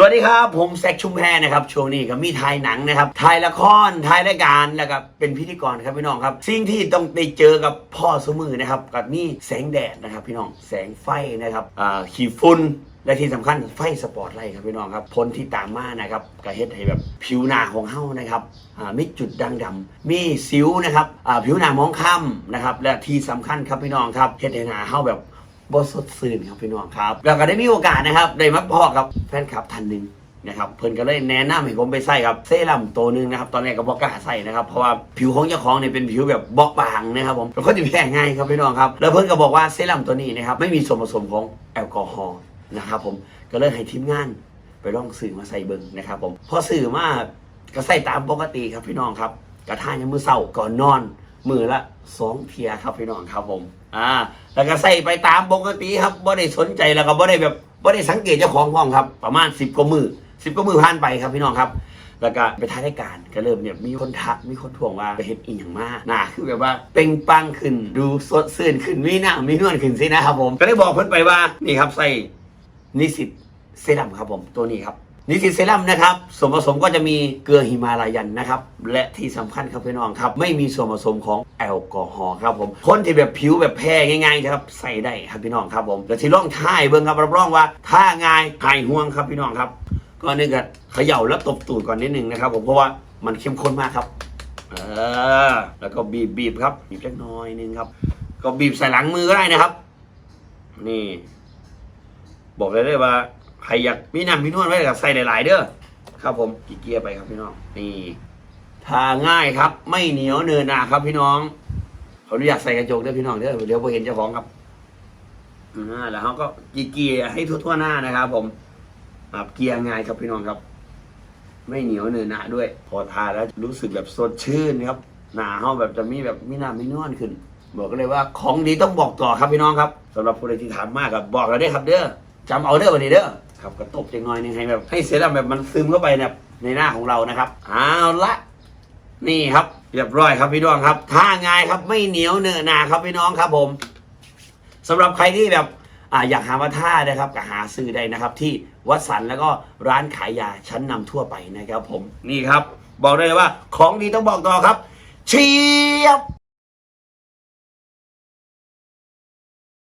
สวัสดีครับ ผมแซคชุมแพรนะครับช่วงนี้ก็มีถ่ายหนังนะครับถ่ายละครถ่ายรายการแล้วก็เป็นพิธีกรครับพี่น้องครับ สิ่งที่ต้องได้เจอกับพ่อสมือนะครับกับนี่แสงแดดนะครับ พี่น้องแสงไฟนะครับขีฝุ่นและที่สำคัญไฟสปอร์ตไลท์ครับพี่น้องครับผลที่ตามมานะครับก็เฮ็ดให้แบบผิวหน้าของเฮานะครับมีจุดด่างดำมีสิวนะครับผิวหน้ามองคล้ำนะครับและที่สำคัญครับพี่น้องครับเฮ็ดให้หน้าเฮาแบบ บสดซื่นครับพี่น้องครับเราก็ได้มีโอกาสนะครับได้มาพอกับแฟนคลับท่านหนึ่งนะครับเพิ่นก็เลยแนะนำให้ผมไปใส่ครับเซรั่มตัวหนึ่งนะครับตอนแรกก็บอกกล้าใส่นะครับเพราะว่าผิวของเจ้าของเนี่ยเป็นผิวแบบบอบบางนะครับผมแล้วก็จะแพ้ง่ายครับพี่น้องครับแล้วเพิ่นก็บอกว่าเซรั่มตัวนี้นะครับไม่มีส่วนผสมของแอลกอฮอล์นะครับผมก็เลยให้ทีมงานไปลองสื่อมาใส่เบิ่งนะครับผมพอสื่อมาก็ใส่ตามปกติครับพี่น้องครับกระทานยามมือเศร้าก่อนนอน มือละสองเทียครับพี่น้องครับผม อ่า แล้วก็ใส่ไปตามปกติครับบ่ได้สนใจแล้วก็บ่ได้แบบบ่ได้สังเกตเจ้าของห้องครับ ประมาณสิบกว่ามือสิบกว่ามือผ่านไปครับพี่น้องครับ แล้วก็ไปท้ายรายการก็เริ่มเนี่ยมีคนทักมีคนทวงว่าไปเห็นอีหยังมาหน้าคือแบบว่าเป่งปังขึ้นดูสดชื่นขึ้นมีหน้ามีนวลขึ้นสินะครับผมก็ได้บอกเพิ่นไปว่านี่ครับใส่นิสิตเซรั่มครับผมตัวนี้ครับ นิสิเซรั่มนะครับส่วนผสมก็จะมีเกลือฮิมาลายันนะครับ และที่สำคัญครับพี่น้องครับ ไม่มีส่วนผสมของแอลกอฮอล์ครับผมคนที่แบบผิวแบบแพ้ง่ายๆครับใส่ได้ครับพี่น้องครับผมแล้วที่ร่องท่ายเบิ้งครับรับรองว่าถ้าง่ายหายห่วงครับพี่น้องครับก็นึกว่าเขย่าแล้วตบตูดก่อนนิดนึงนะครับผมเพราะว่ามันเข้มข้นมากครับเออแล้วก็บีบบีบครับบีบเล็กน้อยนึงครับ ก็บีบใส่หลังมือก็ได้นะครับ นี่ บอกเลยเลยว่า ใครอยากมีน้ำมีนวดไว้กับใส่หลาย ๆ เด้อครับผมกีเกียร์ไปครับพี่น้องนี่ทาง่ายครับ ไม่เหนียวเนินนาครับ พี่น้องขออนุญาตใส่กระจกด้อพี่น้องเด้อเดี๋ยวพอเห็นเจ้าของครับอ่าแล้วเขาก็กีเกียร์ให้ทั่วๆหน้านะครับ ผมครับเกียร์ง่ายครับพี่น้องครับ ไม่เหนียวเนินนาด้วย พอทาแล้วรู้สึกแบบสดชื่นครับ หนาเขาแบบจะมีแบบมีน้ำมีนวลขึ้นบอกเลยว่าของดีต้องบอกต่อครับพี่น้องครับสำหรับผู้ใดที่ถามมากครับบอกเราได้ครับเด้อจำเอาเด้อวันนี้เด้อ ครับกระตบจังน่อยหนึงให้แบบ ให้เซรั่มแบบมันซึมเข้าไปเนี่ยในหน้าของเรานะครับเอาละนี่ครับ เรียบร้อยครับพี่น้องครับท่าง่ายครับไม่เหนียวเนอะหนาครับพี่น้องครับผมสำหรับใครที่แบบอ่าอยากหามาท่านะครับก็หาซื้อได้นะครับ ที่วัดสันแล้วก็ร้านขายยาชั้นนำทั่วไปนะครับ ผมนี่ครับ บอกได้เลยว่า ของดีต้องบอกต่อครับ เชียบ